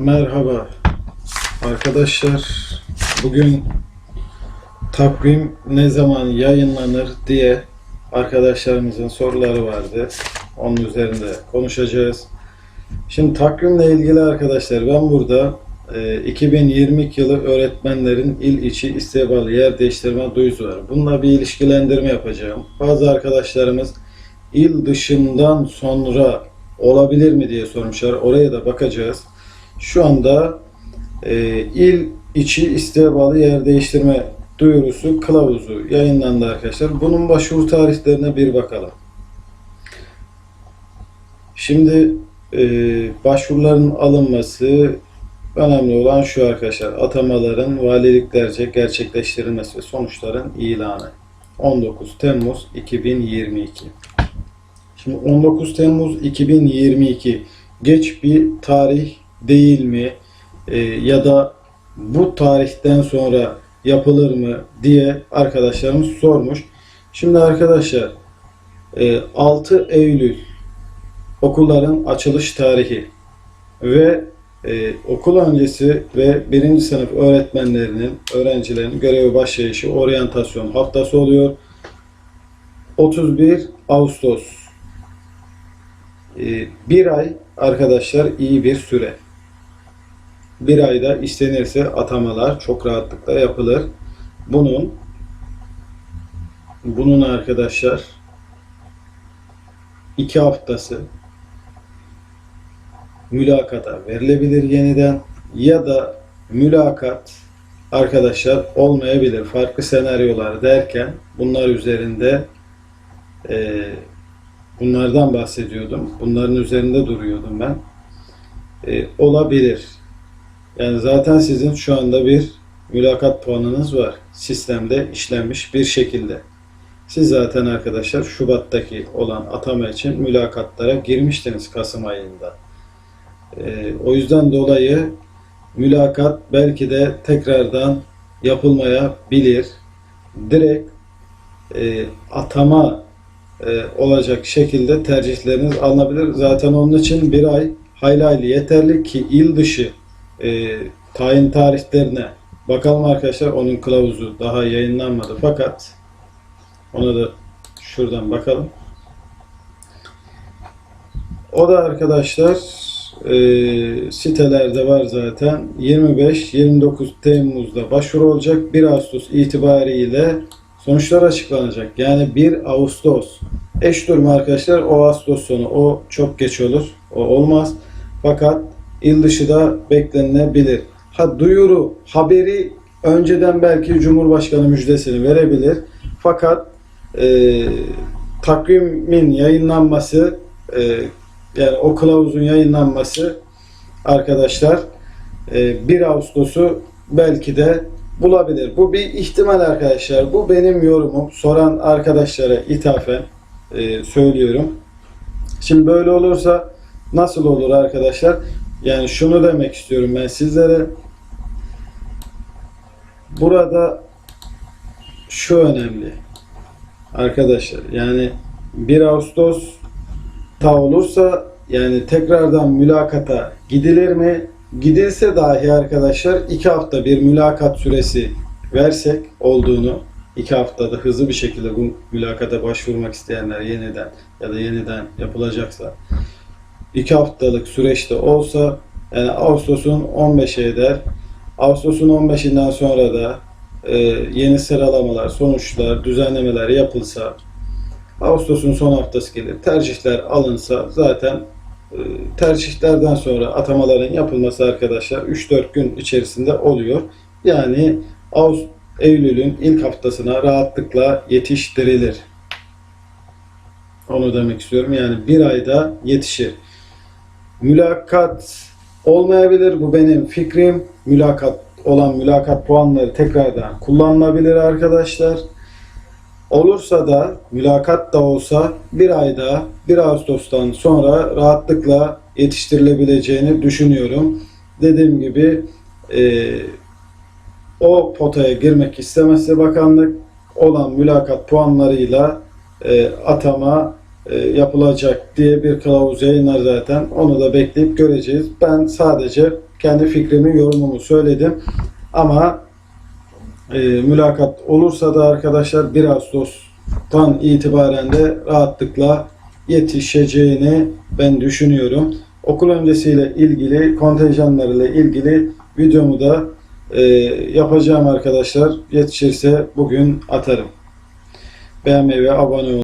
Merhaba arkadaşlar. Bugün takvim ne zaman yayınlanır diye arkadaşlarımızın soruları vardı. Onun üzerinde konuşacağız. Şimdi takvimle ilgili arkadaşlar ben burada e, 2022 yılı öğretmenlerin il içi istiğbalı yer değiştirme duyusu var. Bununla bir ilişkilendirme yapacağım. Bazı arkadaşlarımız il dışından sonra olabilir mi diye sormuşlar. Oraya da bakacağız. Şu anda e, il içi isteğe bağlı yer değiştirme duyurusu kılavuzu yayınlandı arkadaşlar. Bunun başvuru tarihlerine bir bakalım. Şimdi e, başvuruların alınması önemli olan şu arkadaşlar. Atamaların valiliklerce gerçekleştirilmesi ve sonuçların ilanı. 19 Temmuz 2022. Şimdi 19 Temmuz 2022 geç bir tarih değil mi Ee, ya da bu tarihten sonra yapılır mı diye arkadaşlarımız sormuş. Şimdi arkadaşlar e, 6 Eylül okulların açılış tarihi ve e, okul öncesi ve birinci sınıf öğretmenlerinin, öğrencilerin görevi başlayışı oryantasyon haftası oluyor. 31 Ağustos ee, bir ay arkadaşlar iyi bir süre. Bir ayda istenirse atamalar çok rahatlıkla yapılır. Bunun bunun arkadaşlar iki haftası mülakata verilebilir yeniden ya da mülakat arkadaşlar olmayabilir. Farklı senaryolar derken bunlar üzerinde eee Bunlardan bahsediyordum. Bunların üzerinde duruyordum ben. Ee, olabilir. Yani zaten sizin şu anda bir mülakat puanınız var. Sistemde işlenmiş bir şekilde. Siz zaten arkadaşlar Şubat'taki olan atama için mülakatlara girmiştiniz Kasım ayında. Ee, o yüzden dolayı mülakat belki de tekrardan yapılmayabilir. Direkt e, atama e, olacak şekilde tercihleriniz alınabilir. Zaten onun için bir ay hayli hayli yeterli ki il dışı e, tayin tarihlerine bakalım arkadaşlar. Onun kılavuzu daha yayınlanmadı fakat ona da şuradan bakalım. O da arkadaşlar e, sitelerde var zaten. 25-29 Temmuz'da başvuru olacak. 1 Ağustos itibariyle sonuçlar açıklanacak. Yani 1 Ağustos. Eş durum arkadaşlar o Ağustos sonu. O çok geç olur. O olmaz. Fakat il dışı da beklenilebilir. Ha duyuru, haberi önceden belki Cumhurbaşkanı müjdesini verebilir. Fakat e, takvimin yayınlanması e, yani o kılavuzun yayınlanması arkadaşlar e, 1 Ağustos'u belki de bulabilir. Bu bir ihtimal arkadaşlar. Bu benim yorumum. Soran arkadaşlara ithafen e, söylüyorum. Şimdi böyle olursa nasıl olur arkadaşlar? Yani şunu demek istiyorum ben sizlere. Burada şu önemli. Arkadaşlar yani 1 Ağustos ta olursa yani tekrardan mülakata gidilir mi? Gidilse dahi arkadaşlar iki hafta bir mülakat süresi versek olduğunu iki haftada hızlı bir şekilde bu mülakata başvurmak isteyenler yeniden ya da yeniden yapılacaksa iki haftalık süreçte olsa yani Ağustos'un 15'e eder. Ağustos'un 15'inden sonra da e, yeni sıralamalar, sonuçlar, düzenlemeler yapılsa Ağustos'un son haftası gelir. Tercihler alınsa zaten e, tercihlerden sonra atamaların yapılması arkadaşlar 3-4 gün içerisinde oluyor. Yani Ağustos Eylül'ün ilk haftasına rahatlıkla yetiştirilir. Onu demek istiyorum. Yani bir ayda yetişir. Mülakat olmayabilir. Bu benim fikrim. Mülakat olan mülakat puanları tekrardan kullanılabilir arkadaşlar. Olursa da mülakat da olsa bir ayda 1 Ağustos'tan sonra rahatlıkla yetiştirilebileceğini düşünüyorum. Dediğim gibi e, o potaya girmek istemezse bakanlık olan mülakat puanlarıyla e, atama yapılacak diye bir kılavuz yayınlar zaten. Onu da bekleyip göreceğiz. Ben sadece kendi fikrimi, yorumumu söyledim. Ama e, mülakat olursa da arkadaşlar 1 Ağustos'tan itibaren de rahatlıkla yetişeceğini ben düşünüyorum. Okul öncesiyle ilgili, kontenjanlarıyla ilgili videomu da e, yapacağım arkadaşlar. Yetişirse bugün atarım. Beğenmeyi ve abone olmayı